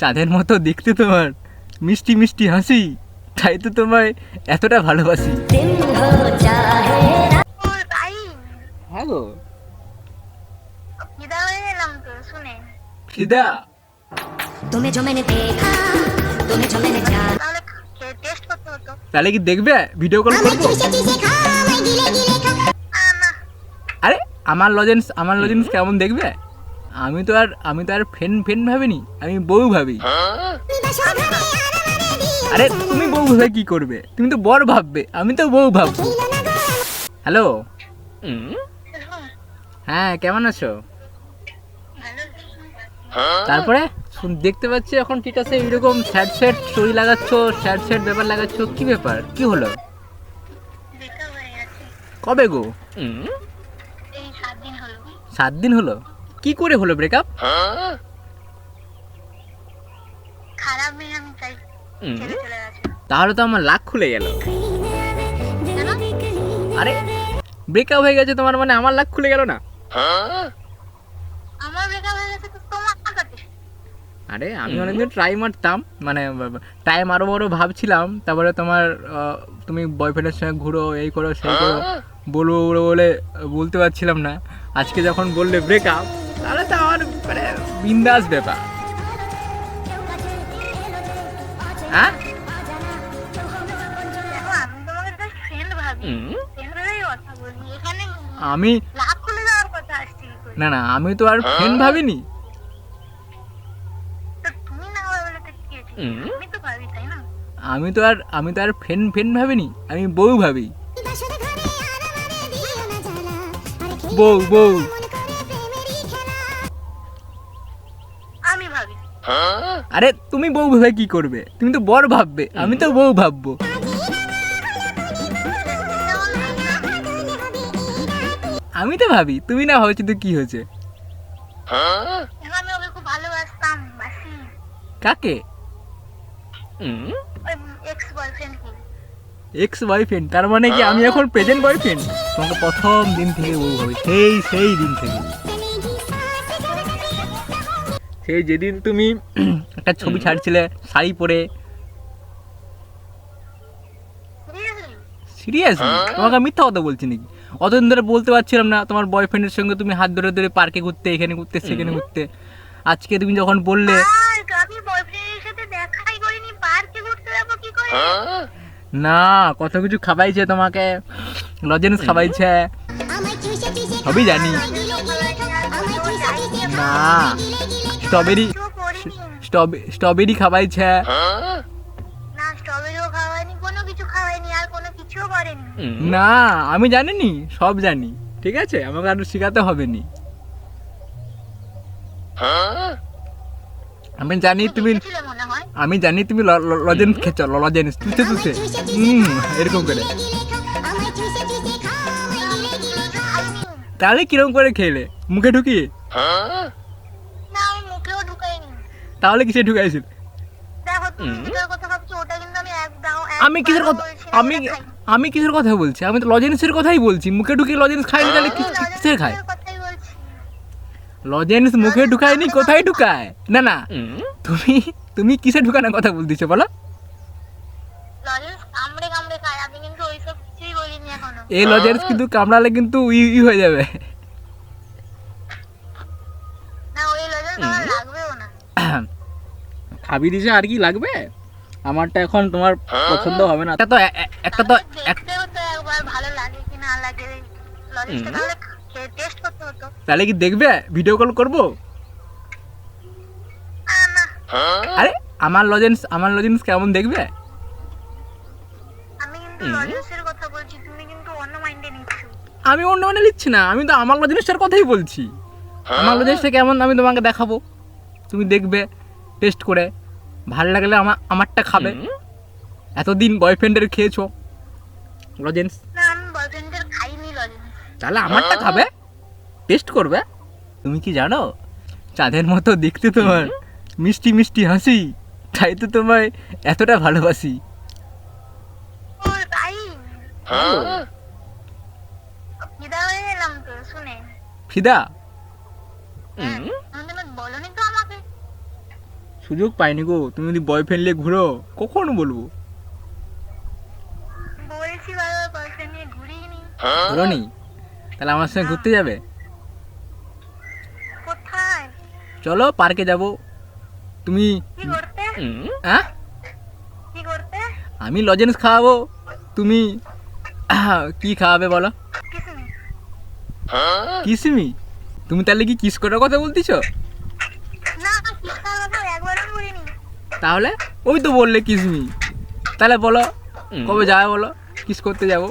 চাঁদের মতো দেখতে তোমার। মিষ্টি মিষ্টি হাসি তাই তো তোমায় এতটা ভালোবাসি। হ্যাঁ ফিদা। তাহলে কি দেখবে? ভিডিও কল করব? আরে আমার লজেন্স আমার লজেন্স কেমন দেখবে? আমি তো আর আমি তো আর ফেন ফেন ভাবিনি আমি বউ ভাবি। আরে তুমি বউ ভাবে কি করবে? তুমি তো বর ভাববে আমি তো বউ ভাববো। হ্যালো? হ্যাঁ কেমন আছো? তারপরে? শুন দেখতে পাচ্ছি এখন ঠিক আছে এরকম স্যাড স্যাড স্টোরি লাগাচ্ছ স্যাড স্যাড ব্যাপার লাগাচ্ছ কি ব্যাপার? কি হলো? কবে গো? এই সাত দিন হলো। সাত দিন হলো? কি করে হলো ব্রেকআপ খারাপ মেয়ে আমি চাই ছেড়ে চলে গেছে। তাহলে তো আমার লাখ খুলে গেল। আরে ব্রেকআপ হয়ে গেছে তোমার মানে আমার লাখ খুলে গেল না? আমার ব্রেকআপ হয়ে গেছে তো তোমার আরে আমি অনেকদিন ট্রাই মারতাম মানে টাইম আরও বড় ভাবছিলাম তারপরে তোমার তুমি বয়ফ্রেন্ডের সঙ্গে ঘুরো এই করো সেই করো বলব বলে বলতে পারছিলাম না। আজকে যখন বললে ব্রেকআপ তাহলে তো আমার মানে বিন্দাস ব্যাপার। হ্যাঁ? আমি? না না আমি তো আর ফ্রেন্ড ভাবিনি। তো তুমি না হবে বলে তো কি হয়েছে? আমি তো ভাবি তাই না? আমি তো আর আমি তো আর ফ্রেন্ড ফ্রেন্ড ভাবিনি আমি বউ ভাবি। বউ বউ। আরে তুমি বউ ভেবে কি করবে? তুমি তো বর ভাববে আমি তো বউ ভাববো। আমি তো ভাবি তুমি না ভাবছি তো কি হয়েছে? কাকে? এক্স এক্স বয়ফ্রেন্ড তার মানে কি আমি এখন প্রেজেন্ট বয়ফ্রেন্ড তোমাকে প্রথম দিন থেকে বউ ভাবি সেই সেই দিন থেকে। সেই যেদিন তুমি একটা ছবি ছাড়ছিলে শাড়ি পরে। সিরিয়াসলি সিরিয়াসলি তোমাকে মিথ্যা কথা বলছি নাকি? অতদিন ধরে বলতে পারছিলাম না তোমার বয়ফ্রেন্ডের সঙ্গে তুমি হাত ধরে ধরে পার্কে ঘুরতে এখানে ঘুরতে সেখানে ঘুরতে। আজকে তুমি যখন বললে আর আমি বয়ফ্রেন্ডের সাথে দেখাই করিনি পার্কে ঘুরতে যাব কি করে? না কত কিছু খাবাইছে তোমাকে। লজেন্স খাবাইছে। সবই জানি। না। স্ট্রবেরি স্ট্রবেরি খাবাইছে না স্ট্রবেরিও খাওয়াইনি কোনো কিছু খাওয়াইনি আর কোনো কিছুও করেনি। না আমি জানিনি সব জানি ঠিক আছে? আমাকে আর শেখাতে হবে নি আমি জানি তুমি হয়? আমি জানি তুমি লজেন্স খেয়েছ লজেন্স তুছে তুছে হুম এরকম করে। তাহলে কীরকম করে খেলে? মুখে ঢুকিয়ে না আমি মুখেও ঢুকাইনি তাহলে কিসে ঢুকাইছিল? দেখো তুমি কথা ভাবছ? ওটা কিন্তু আমি এক দাও আমি কিসের কথা আমি আমি কিসের কথা বলছি? আমি তো লজেন্সের কথাই বলছি। মুখে ঢুকিয়ে লজেন্স খাইনি তাহলে কি- কিসের খায়? লজেন্স মুখে ঢুকায়নি কোথায় ঢুকায়? না না। তুমি তুমি কিসে ঢুকানোর কথা বলতেছো বলো? লজেন্স কামড়ে কামড়ে খায়। আমি কিন্তু ওইসব কিছুই বলিনি এখনও। এই লজেন্স কিন্তু কামড়ালে কিন্তু ই হয়ে যাবে। না ওই লজেন্স আমার লাগবেও না খাবি দিছে আর কি লাগবে? আমারটা এখন তোমার পছন্দ হবে না। একটা তো একটা তো ভালো লাগে কি না লাগে তাহলে টেস্ট করতে হতো। তাহলে কি দেখবে? ভিডিও কল করব? আরে আমার লজেন্স আমার লজেন্স কেমন দেখবে? আমি কিন্তু লজেন্সের কথা বলছি তুমি কিন্তু অন্য মাইন্ডে নিচ্ছ। আমি অন্য মানে নিচ্ছি না আমি তো আমার লজেন্সটার কথাই বলছি। আমার লজেন্সটা কেমন আমি তোমাকে দেখাবো? তুমি দেখবে টেস্ট করে। ভালো লাগলে আমার আমারটা খাবে। এতদিন বয়ফ্রেন্ডের খেয়েছো। লজেন্স। না আমি বয়ফ্রেন্ডের খাইনি লজেন্স। তাহলে আমারটা খাবে? টেস্ট করবে? তুমি কি জানো? চাঁদের মতো দেখতে তোমার। মিষ্টি মিষ্টি হাসি। তাই তো তোমায় এতটা ভালোবাসি। ও তাই? ফিদা হয়ে গেলাম তো শুনে ফিদা হ্যাঁ তুমি বলনি তো আমাকে সুযোগ পাইনি গো। তুমি যদি বয়ফ্রেন্ড নিয়ে ঘুরো কখন বলব? বলছি বাবা বয়ফ্রেন্ড নিয়ে ঘুরিয়ে নি ঘুরো নি তাহলে আমার সঙ্গে ঘুরতে যাবে? কোথায়? চলো পার্কে যাব। তুমি কি করতে? হ্যাঁ কি করতে? আমি লজেন্স খাওয়াবো। তুমি কি খাওয়াবে বলো? কিসমি তুমি তাহলে কি কিস করার কথা বলতেছো না কিসকার কথা একবারও বলিনি তাহলে? ওই তো বললে কিসমি তাহলে বলো কবে যাবে বলো? কিস করতে যাব?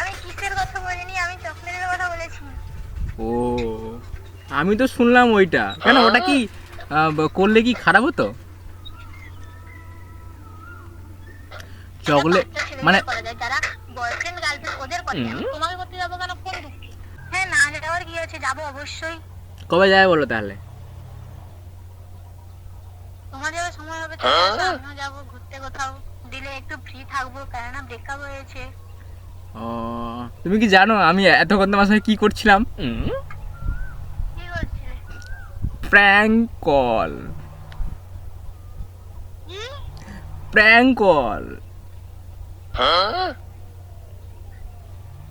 আমি কিসের কথা বলিনি আমি চকলেটের কথা বলেছি। ও আমি তো শুনলাম ওইটা। কেন ওটা কি করলে কি খারাপ হতো? চকলেট মানে করা যায়, বয়ফ্রেন্ড গার্লফ্রেন্ড ওদের করতে তোমাকে করতে যাব কেন কোন হ্যাঁ না যাওয়ার কি আছে যাব অবশ্যই। কবে যাবে বলো তাহলে তোমার যাবে সময় হবে চলে আমিও যাব ঘুরতে কোথাও। দিলে একটু ফ্রি থাকব কেননা ব্রেকআপ হয়েছে। ও তুমি কি জানো আমি এতক্ষণ তোমার সঙ্গে কি করছিলাম? কি করছিলে? প্র্যাঙ্ক কল প্র্যাঙ্ক কল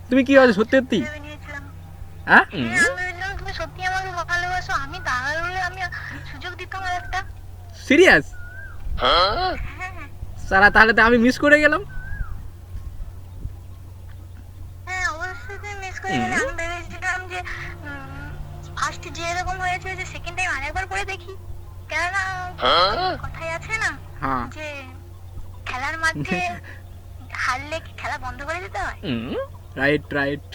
তুমি কি আছে সত্যি সত্যি? হ্যাঁ? হ্যাঁ, সত্যি আমাকে ভালোবাসো আমি দাঁড়ালে আমি সুযোগ দিতাম আর একটা। সিরিয়াস হ্যাঁ সারা তাহলে তো আমি মিস করে গেলাম। ফার্স্ট যে এরকম হয়েছে যে সেকেন্ড টাইম আরেকবার করে দেখি। কেননা কথাই আছে না হ্যাঁ। যে খেলার মাঠে হারলে কি খেলা বন্ধ করে দিতে হয়? Right right